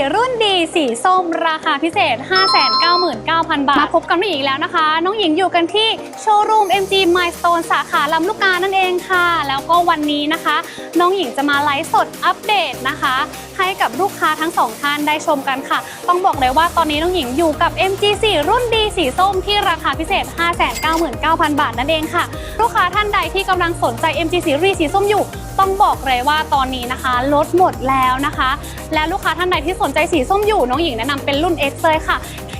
meron สีส้มราคาพิเศษ 599,000 บาท มาพบกันอีกแล้วนะคะ น้องหญิงอยู่กันที่โชว์รูม MG Milestone สาขาลำลูกกานั่นเองค่ะ แล้วก็วันนี้นะคะ น้องหญิงจะมาไลฟ์สดอัปเดตนะคะ ให้กับลูกค้าทั้งสองท่านได้ชมกันค่ะ ต้องบอกเลยว่าตอนนี้น้องหญิงอยู่กับ MG4 รุ่นดีสีส้มที่ราคาพิเศษ 599,000 บาทนั่นเองค่ะ ลูกค้าท่านใดที่กำลังสนใจ MG4 รีสีส้มอยู่ต้องบอกเลยว่าตอนนี้นะคะลดหมดแล้วนะคะ และลูกค้าท่านใดที่สนใจสีส้มอยู่น้องหญิงแนะนำเป็นรุ่น X เลยค่ะ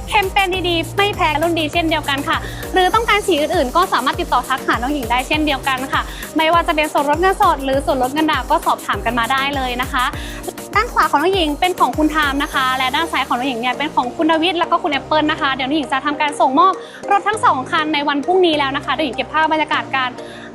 แคมเปญดีๆไม่แพ้รุ่นดีเช่นเดียวกันค่ะ หรือต้องการสีอื่นๆ ก็สามารถติดต่อทักหาน้องหญิงได้เช่นเดียวกันค่ะ ไม่ว่าจะเป็นส่วนลดเงินสดหรือส่วนลดเงินดาวน์ก็สอบถามกันมาได้เลยนะคะด้านขวาของน้องหญิงเป็นของคุณทามนะคะ และด้านซ้ายของน้องหญิงเนี่ยเป็นของคุณดวิดแล้วก็คุณแอปเปิลนะคะเดี๋ยวน้องหญิงจะทำการส่งมอบรถทั้งสองคันในวันพรุ่งนี้แล้วนะคะเดี๋ยวหญิงเก็บภาพบรรยากาศการ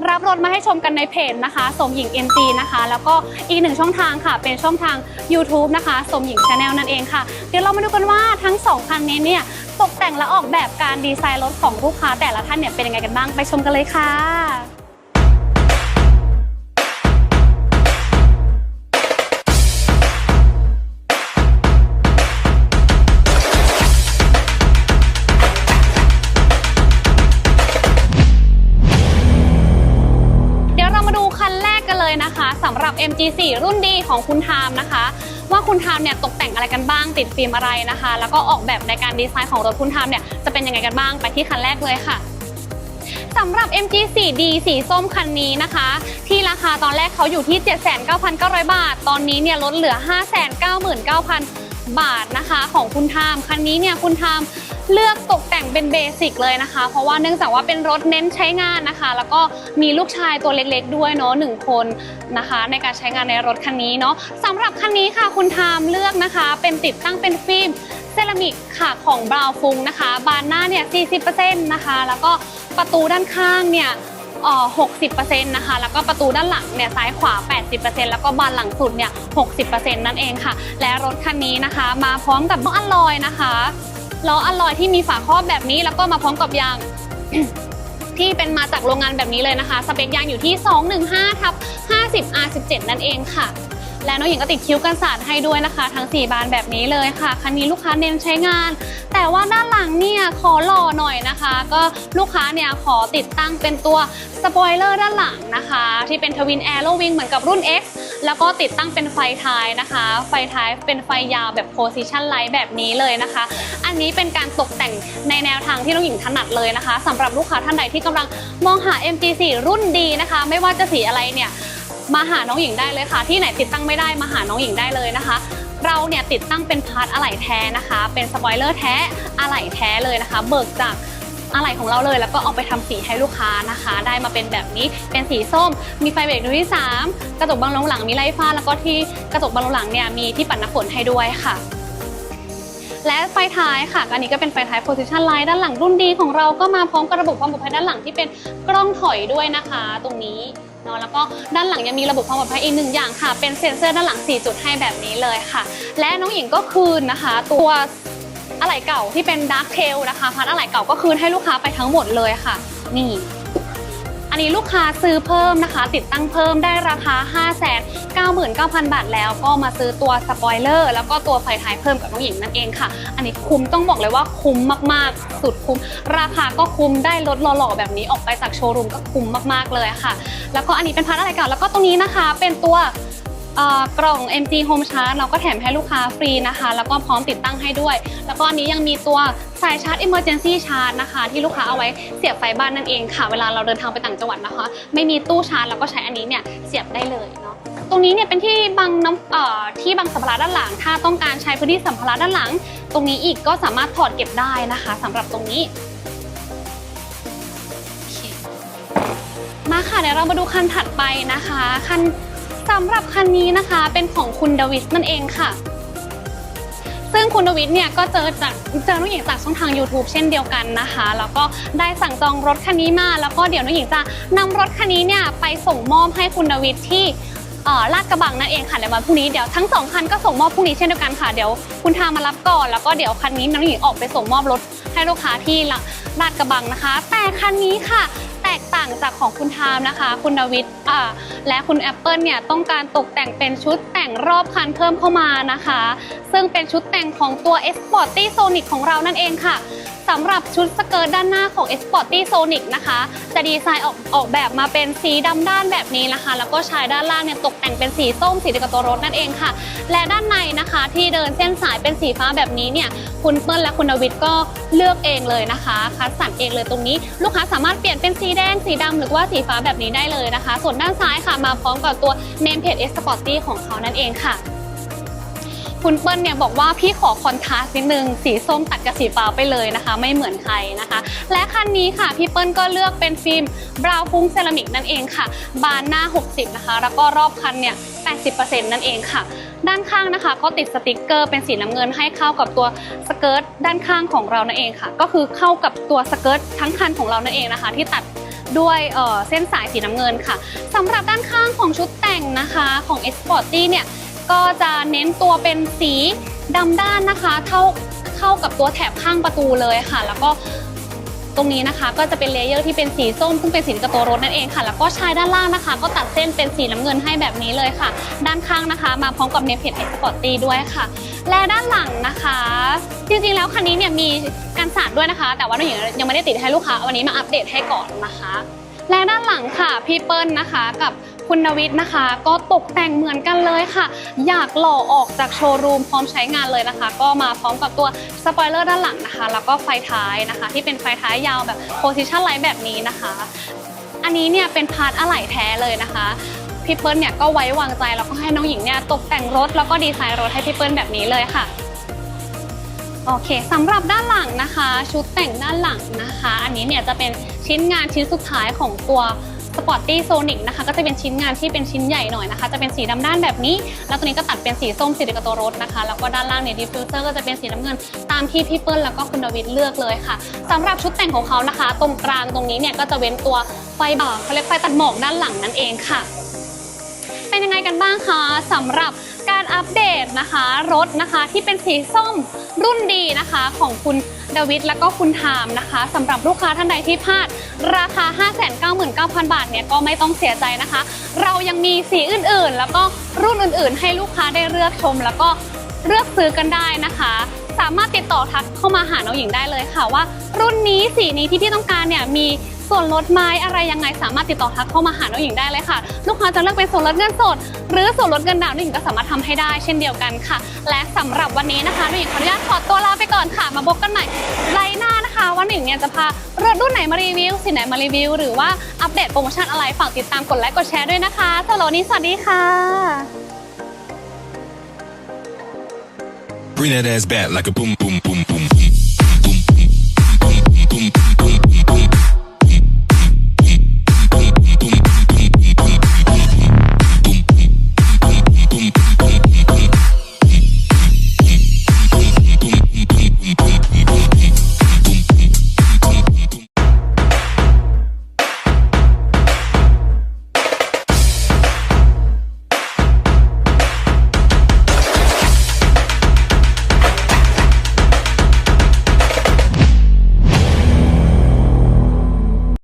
รับรถมาให้ชมกันในเพจนะคะ สมหญิง MG นะคะ แล้วก็อีกหนึ่งช่องทางค่ะ เป็นช่องทาง YouTube นะคะ สมหญิงชาแนลนั่นเองค่ะ เดี๋ยวเรามาดูกันว่าทั้งสองคันนี้เนี่ยตกแต่งและออกแบบการดีไซน์รถของลูกค้าแต่ละท่านเนี่ยเป็นยังไงกันบ้างไปชมกันเลยค่ะ เลยนะคะสำหรับ MG4 รุ่นดีของคุณไทามนะคะ ว่าคุณไทามเนี่ยตกแต่งอะไรกันบ้างติดฟิล์มอะไรนะคะ แล้วก็ออกแบบในการดีไซน์ของรถคุณไทามเนี่ยจะเป็นยังไงกันบ้างไปที่คันแรกเลยค่ะสำหรับ MG4D สีส้มคันนี้นะคะ ที่ราคาตอนแรกเขาอยู่ที่ 79,900 บาท ตอนนี้เนี่ยลดเหลือ 599,000บาทนะคะ ของคุณไทามคันนี้เนี่ยคุณไทาม เลือกตกแต่งเป็นเบสิกเลยนะคะ เพราะว่าเนื่องจากว่าเป็นรถเน้นใช้งานนะคะ แล้วก็มีลูกชายตัวเล็กๆด้วยเนาะหนึ่งคนนะคะ ในการใช้งานในรถคันนี้เนาะสำหรับคันนี้ค่ะคุณทามเลือกนะคะ เป็นติดตั้งเป็นฟิล์มเซรามิกค่ะของบราวฟุงนะคะ บานหน้าเนี่ย 40%นะคะ แล้วก็ประตูด้านข้างเนี่ย60%นะคะ แล้วก็ประตูด้านหลังเนี่ยซ้ายขวา 80%แล้วก็บานหลังสุดเนี่ย 60%นั่นเองค่ะ และรถคันนี้นะคะ มาพร้อมกับล้ออัลลอยนะคะ ล้ออัลลอยที่มีฝาครอบแบบนี้แล้วก็มาพร้อมกับยาง ที่เป็นมาจากโรงงานแบบนี้เลยนะคะ สเปคยางอยู่ที่ 215ทับ50 R17 นั่นเองค่ะ และน้องหญิงก็ติดคิ้วกันสาดให้ด้วยนะคะ ทั้ง 4 บานแบบนี้เลยค่ะ คันนี้ลูกค้าเน้นใช้งาน แต่ว่าด้านหลังเนี่ยขอหล่อหน่อยนะคะ ก็ลูกค้าเนี่ยขอติดตั้งเป็นตัวสปอยเลอร์ด้านหลังนะคะ ที่เป็นทวินแอโรวิงเหมือนกับรุ่น X แล้วก็ติดตั้งเป็นไฟท้ายนะคะ ไฟท้ายเป็นไฟยาวแบบ position light แบบนี้เลยนะคะ อันนี้เป็นการตกแต่งในแนวทางที่น้องหญิงถนัดเลยนะคะสำหรับลูกค้าท่านใดที่กำลังมองหา MG4 รุ่นดีนะคะ ไม่ว่าจะสีอะไรเนี่ยมาหาน้องหญิงได้เลยค่ะ ที่ไหนติดตั้งไม่ได้มาหาน้องหญิงได้เลยนะคะ เราเนี่ยติดตั้งเป็นพาร์ทอะไหล่แท้นะคะ เป็นสปอยเลอร์แท้อะไหล่แท้เลยนะคะ เบิกจาก อะไหล่ของเราเลย แล้วก็เอาไปทำสีให้ลูกค้านะคะ ได้มาเป็นแบบนี้เป็นสีส้ม มีไฟเบรกดวงที่ 3 กระจกบังลมหลังมีไล่ฟ้า แล้วก็ที่กระจกบังลมหลังเนี่ยมีที่ปัดน้ำฝนให้ด้วยค่ะและไฟท้ายค่ะ อันนี้ก็เป็นไฟท้าย position light ด้านหลังรุ่นดีของเราก็มาพร้อมกับระบบความปลอดภัยด้านหลังที่เป็นกล้องถอยด้วยนะคะ ตรงนี้เนาะแล้วก็ด้านหลังยังมีระบบความปลอดภัยอีกหนึ่งอย่างค่ะ เป็นเซ็นเซอร์ด้านหลัง 4 จุดให้แบบนี้เลยค่ะ และน้องหญิงก็คืนนะคะ ตัว อะไหล่เก่าที่เป็น dark tail นะคะพัดอะไหล่เก่าก็คืนให้ลูกค้าไปทั้งหมดเลยค่ะ นี่ อันนี้ลูกค้าซื้อเพิ่มนะคะ ติดตั้งเพิ่มได้ราคา 599,000 บาทแล้วก็มาซื้อตัวสปอยเลอร์แล้วก็ตัวไฟท้ายเพิ่มกับน้องหญิงนั่นเองค่ะ อันนี้คุ้มต้องบอกเลยว่าคุ้มมากๆ สุดคุ้ม ราคาก็คุ้มได้รถหล่อๆแบบนี้ออกไปจากโชว์รูมก็คุ้มมากๆเลยค่ะ แล้วก็อันนี้เป็นพาร์ทอะไรเก่าแล้วก็ตรงนี้นะคะเป็นตัว กล่อง MG Home Charge เราก็แถมให้ลูกค้าฟรีนะคะ แล้วก็พร้อมติดตั้งให้ด้วย แล้วก็อันนี้ยังมีตัวสายชาร์จ Emergency Charge นะคะ ที่ลูกค้าเอาไว้เสียบไฟบ้านนั่นเองค่ะ เวลาเราเดินทางไปต่างจังหวัดนะคะ ไม่มีตู้ชาร์จเราก็ใช้อันนี้เนี่ยเสียบได้เลยเนาะตรงนี้เนี่ยเป็นที่บังน้ำเอ่อที่บังสัมภาระด้านหลัง ถ้าต้องการใช้พื้นที่สัมภาระด้านหลัง ตรงนี้อีกก็สามารถถอดเก็บได้นะคะสำหรับตรงนี้มาค่ะเดี๋ยวเรามาดูคันถัดไปนะคะ คัน สำหรับคันนี้นะคะเป็นของคุณดวิสนั่นเองค่ะ ซึ่งคุณดวิทเนี่ยก็เจอจากเจอน้องหญิงจากช่องทาง YouTube เช่นเดียวกันนะคะ แล้วก็ได้สั่งจองรถคันนี้มา แล้วก็เดี๋ยวน้องหญิงจะนำรถคันนี้เนี่ยไปส่งมอบให้คุณดวิทที่ลาดกระบังนั่นเองค่ะในวันพรุ่งนี้เดี๋ยวทั้งสองคันก็ส่งมอบพรุ่งนี้เช่นเดียวกันค่ะเดี๋ยวคุณทามารับก่อน แล้วก็เดี๋ยวคันนี้น้องหญิงออกไปส่งมอบรถให้ลูกค้าที่ลาดกระบังนะคะ แต่คันนี้ค่ะ กต่างจากของคุณทามนะคะ คุณนวิทย์และคุณแอปเปิลเนี่ยต้องการตกแต่งเป็นชุดแต่งรอบคันเพิ่มเข้ามานะคะ ซึ่งเป็นชุดแต่งของตัว s p o r t y Sonic ของเรานั่นเองค่ะสำหรับชุดสเกิร์ตด้านหน้าของ s p o r t y Sonic นะคะ จะดีไซน์ออกออกแบบมาเป็นสีดำด้านแบบนี้นะคะ แล้วก็ชายด้านล่างเนี่ยตกแต่งเป็นสีส้มสีเดียวกับตัวรถนั่นเองค่ะ และด้านในนะคะที่เดินเส้นสายเป็นสีฟ้าแบบนี้เนี่ยคุณเปิ้ลและคุณนวิทย์ก็เลือกเองเลยนะคะคัดสรรเองเลยตรงนี้ ลูกค้าสามารถเปลี่ยนเป็นสีแดงสีดำหรือว่าสีฟ้าแบบนี้ได้เลยนะคะ ส่วนด้านซ้ายค่ะมาพร้อมกับตัว name plate Sporty ของเขานั่นเองค่ะ คุณเปิ้ลเนี่ยบอกว่าพี่ขอคอนทราสต์นิดนึงสีส้มตัดกับสีฟ้าไปเลยนะคะ ไม่เหมือนใครนะคะ และคันนี้ค่ะพี่เปิ้ลก็เลือกเป็นฟิล์มบราวน์ฟุ้งเซรามิกนั่นเองค่ะ บานหน้า 60 นะคะ แล้วก็รอบคันเนี่ย 80%นั่นเองค่ะ ด้านข้างนะคะ ก็ติดสติกเกอร์เป็นสีน้ำเงินให้เข้ากับตัวสเกิร์ตด้านข้างของเรานั่นเองค่ะ ก็คือเข้ากับตัวสเกิร์ตทั้งคันของเรานั่นเองนะคะ ที่ตัดด้วยเเส้นสายสีน้ำเงินค่ะสำหรับด้านข้างของชุดแต่งนะคะของ s p o r t y เนี่ย ก็จะเน้นตัวเป็นสีดำด้านนะคะเท่าเข้ากับตัวแถบข้างประตูเลยค่ะ แล้วก็ตรงนี้นะคะก็จะเป็นเลเยอร์ที่เป็นสีส้มซึ่งเป็นสีกับตัวรถนั่นเองค่ะ แล้วก็ชายด้านล่างนะคะ ก็ตัดเส้นเป็นสีน้ำเงินให้แบบนี้เลยค่ะ ด้านข้างนะคะ มาพร้อมกับเนเพจเอ็กซ์พอร์ตตีด้วยค่ะ และด้านหลังนะคะ จริงๆแล้วคันนี้เนี่ยมีการสาดด้วยนะคะ แต่ว่าเรายังยังไม่ได้ติดให้ลูกค้าวันนี้มาอัปเดตให้ก่อนนะคะ และด้านหลังค่ะพี่เปิ้ลนะคะกับ คุณนวิทย์นะคะ ก็ตกแต่งเหมือนกันเลยค่ะ อยากหล่อออกจากโชว์รูมพร้อมใช้งานเลยนะคะ ก็มาพร้อมกับตัวสปอยเลอร์ด้านหลังนะคะ แล้วก็ไฟท้ายนะคะ ที่เป็นไฟท้ายยาวแบบโพซิชันไลท์แบบนี้นะคะ อันนี้เนี่ยเป็นพาร์ทอะไหล่แท้เลยนะคะพี่เปิ้ลเนี่ยก็ไว้วางใจแล้วก็ให้น้องหญิงเนี่ยตกแต่งรถแล้วก็ดีไซน์รถให้พี่เปิ้ลแบบนี้เลยค่ะโอเคสำหรับด้านหลังนะคะ ชุดแต่งด้านหลังนะคะ อันนี้เนี่ยจะเป็นชิ้นงานชิ้นสุดท้ายของตัว Sporty Sonic นะคะก็จะเป็นชิ้นงานที่เป็นชิ้นใหญ่หน่อยนะคะ จะเป็นสีดำด้านแบบนี้ แล้วตัวนี้ก็ตัดเป็นสีส้มสีเดียวกับตัวรถนะคะ แล้วก็ด้านล่างเนี่ยดิฟฟิวเซอร์ก็จะเป็นสีน้ำเงิน ตามที่พี่เปิ้ลแล้วก็คุณดวิดเลือกเลยค่ะสำหรับชุดแต่งของเขานะคะ ตรงกลางตรงนี้เนี่ยก็จะเว้นตัวไฟเอ่อเขาเรียกไฟตัดหมอกด้านหลังนั่นเองค่ะ เป็นยังไงกันบ้างคะสำหรับการอัปเดตนะคะ รถนะคะที่เป็นสีส้มรุ่นดีนะคะของคุณ ดวิดและก็คุณทามนะคะสำหรับลูกค้าท่านใดที่พลาด ราคา 599,000 บาทเนี่ยก็ไม่ต้องเสียใจนะคะ เรายังมีสีอื่นๆ แล้วก็รุ่นอื่นๆ ให้ลูกค้าได้เลือกชม แล้วก็เลือกซื้อกันได้นะคะ สามารถติดต่อทักเข้ามาหาน้องหญิงได้เลยค่ะว่า รุ่นนี้สีนี้ที่พี่ต้องการเนี่ยมี ส่วนลดไม้อะไรยังไงสามารถติดต่อทักเข้ามาหาน้องหญิงได้เลยค่ะ ลูกค้าจะเลือกเป็นส่วนลดเงินสด หรือส่วนลดเงินดาวน์น้องหญิงก็สามารถทำให้ได้เช่นเดียวกันค่ะ และสำหรับวันนี้นะคะน้องหญิงขออนุญาตขอตัวลาไปก่อนค่ะ มาพบกันใหม่ไลน์หน้านะคะว่าหนิงเนี่ยจะพารถรุ่นไหนมารีวิวสีไหนมารีวิว หรือว่าอัปเดตโปรโมชั่นอะไรฝากติดตามกดไลค์กดแชร์ด้วยนะคะสำหรับวันนี้สวัสดีค่ะ Bring that ass back like a boom, boom, boom.